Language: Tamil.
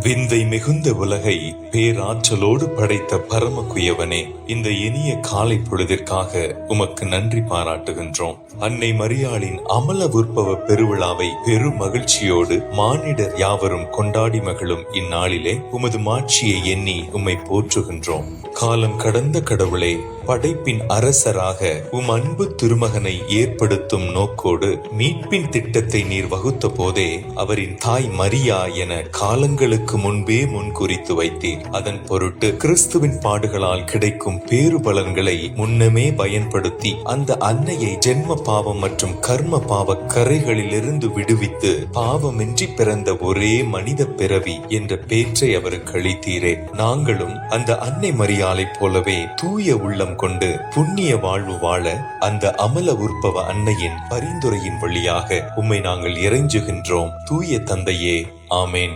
விந்தை மிகுந்த உலகை பேராற்றலோடு படைத்த பரமக்குயவனே இந்த இனிய காலை பொழுதிற்காக உமக்கு நன்றி பாராட்டுகின்றோம். அன்னை மரியாளின் அமல உற்பவ பெருவிழாவை பெரு மகிழ்ச்சியோடு மானிடர் யாவரும் கொண்டாடி மகிழும் இந்நாளிலே உமது மாட்சியை எண்ணி உம்மை போற்றுகின்றோம். காலம் கடந்த கடவுளே படைப்பின் அரசராக உம் அன்பு திருமகனை ஏற்படுத்தும் நோக்கோடு மீட்பின் திட்டத்தை நீர் வகுத்த போதே அவரின் தாய் மரியா என காலங்களுக்கு முன்பே முன்குறித்து வைத்தீர். அதன் பொருட்டு கிறிஸ்துவின் பாடுகளால் கிடைக்கும் பேறு பலன்களை முன்னமே பயன்படுத்தி அந்த அன்னையை ஜென்ம பாவம் மற்றும் கர்ம பாவ கரைகளிலிருந்து விடுவித்து பாவமின்றி பிறந்த ஒரே மனித பிறவி என்ற பேற்றை அவருக்கு அளித்தீரே. நாங்களும் அந்த அன்னை மரியாளைப் போலவே தூய உள்ளம் கொண்டு புண்ணிய வாழ்வு வாழ அந்த அமல உற்பவ அன்னையின் பரிந்துரையின் வழியாக உம்மை நாங்கள் இறைஞ்சுகின்றோம். தூய தந்தையே ஆமேன்.